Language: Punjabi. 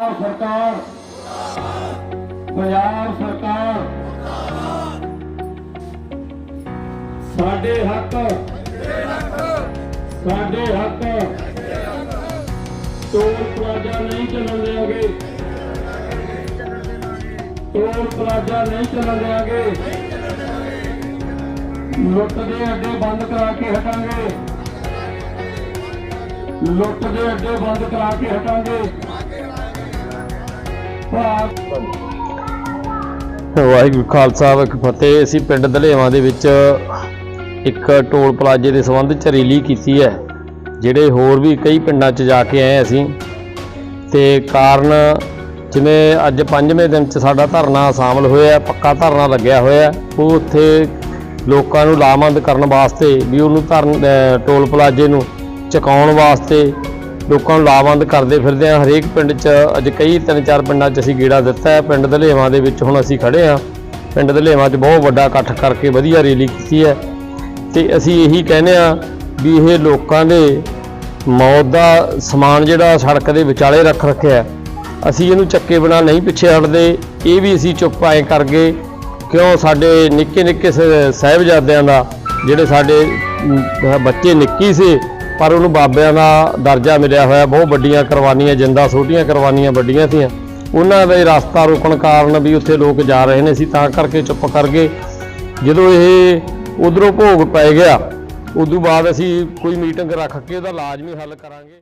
ਸਰਕਾਰ। ਪੰਜਾਬ ਸਰਕਾਰ। ਸਾਡੇ ਹੱਕ। ਸਾਡੇ ਹੱਕ। ਟੋਲ ਪਲਾਜ਼ਾ ਨਹੀਂ ਚੱਲਣ ਦੇਵਾਂਗੇ ਟੋਲ ਪਲਾਜ਼ਾ ਨਹੀਂ ਚੱਲਣ ਦੇਵਾਂਗੇ ਲੁੱਟ ਦੇ ਅੱਡੇ ਬੰਦ ਕਰਾ ਕੇ ਹਟਾਂਗੇ। ਲੁੱਟ ਦੇ ਅੱਡੇ ਬੰਦ ਕਰਾ ਕੇ ਹਟਾਂਗੇ। ਵਾਹਿਗੁਰੂ ਖਾਲਸਾ ਫਤਿਹ। ਅਸੀਂ ਪਿੰਡ ਦਲੇਵਾਂ ਦੇ ਵਿੱਚ ਇੱਕ ਟੋਲ ਪਲਾਜ਼ੇ ਦੇ ਸੰਬੰਧ ਚ ਰੈਲੀ ਕੀਤੀ ਹੈ, ਜਿਹੜੇ ਹੋਰ ਵੀ ਕਈ ਪਿੰਡਾਂ 'ਚ ਜਾ ਕੇ ਆਏ ਅਸੀਂ। ਤੇ ਕਾਰਨ ਜਿਵੇਂ ਅੱਜ ਪੰਜਵੇਂ ਦਿਨ 'ਚ ਸਾਡਾ ਧਰਨਾ ਸ਼ਾਮਲ ਹੋਇਆ, ਪੱਕਾ ਧਰਨਾ ਲੱਗਿਆ ਹੋਇਆ। ਉਹ ਉੱਥੇ ਲੋਕਾਂ ਨੂੰ ਲਾਮਬੰਦ ਕਰਨ ਵਾਸਤੇ ਵੀ ਉਹਨੂੰ ਧਰਨ ਟੋਲ ਪਲਾਜ਼ੇ ਨੂੰ ਚੁਕਾਉਣ ਵਾਸਤੇ ਲੋਕਾਂ ਨੂੰ ਲਾਮਬੰਦ ਕਰਦੇ ਫਿਰਦੇ ਆ ਹਰੇਕ ਪਿੰਡ 'ਚ ਅੱਜ ਕਈ, ਤਿੰਨ, ਚਾਰ ਪਿੰਡਾਂ 'ਚ ਅਸੀਂ ਗੇੜਾ ਦਿੱਤਾ ਹੈ। ਪਿੰਡ ਦਲੇਵਾਂ ਦੇ ਵਿੱਚ ਹੁਣ ਅਸੀਂ ਖੜੇ ਆ ਪਿੰਡ ਦਲੇਵਾਂ 'ਚ ਬਹੁਤ ਵੱਡਾ ਇਕੱਠ ਕਰਕੇ ਵਧੀਆ ਰੈਲੀ ਕੀਤੀ ਹੈ। ਤੇ ਅਸੀਂ ਇਹੀ ਕਹਿੰਦੇ ਆ ਵੀ ਇਹ ਲੋਕਾਂ ਦੇ ਮੌਤ ਦਾ ਸਮਾਨ ਜਿਹੜਾ ਸੜਕ ਦੇ ਵਿਚਾਲੇ ਰੱਖ ਰੱਖਿਆ ਅਸੀਂ ਇਹਨੂੰ ਚੱਕੇ ਬਿਨਾ ਨਹੀਂ ਪਿੱਛੇ ਹਟਦੇ। ਇਹ ਵੀ ਅਸੀਂ ਚੁੱਪ ਆਏ ਕਰ ਗਏ। ਕਿਉਂ? ਸਾਡੇ ਨਿੱਕੇ ਨਿੱਕੇ ਸ- ਸਾਹਿਬਜ਼ਾਦਿਆਂ ਦਾ ਜਿਹੜੇ ਸਾਡੇ ਬੱਚੇ ਨਿੱਕੀ ਸੀ ਪਰ ਉਹਨੂੰ ਬਾਬਿਆਂ ਦਾ ਦਰਜਾ ਮਿਲਿਆ ਹੋਇਆ। ਬਹੁਤ ਵੱਡੀਆਂ ਕੁਰਬਾਨੀਆਂ, ਜਿੰਦਾ ਛੋਟੀਆਂ ਕੁਰਬਾਨੀਆਂ ਵੱਡੀਆਂ ਸੀਆਂ। ਉਹਨਾਂ ਦਾ ਰਸਤਾ ਰੋਕਣ ਕਾਰਨ ਵੀ ਉੱਥੇ ਲੋਕ ਜਾ ਰਹੇ ਨੇ ਅਸੀਂ ਤਾਂ ਕਰਕੇ ਚੁੱਪ ਕਰ ਗਏ। ਜਦੋਂ ਇਹ ਉਧਰੋਂ ਭੋਗ ਪੈ ਗਿਆ, ਉਦੋਂ ਬਾਅਦ ਅਸੀਂ ਕੋਈ ਮੀਟਿੰਗ ਰੱਖ ਕੇ ਉਹਦਾ ਲਾਜ਼ਮੀ ਹੱਲ ਕਰਾਂਗੇ।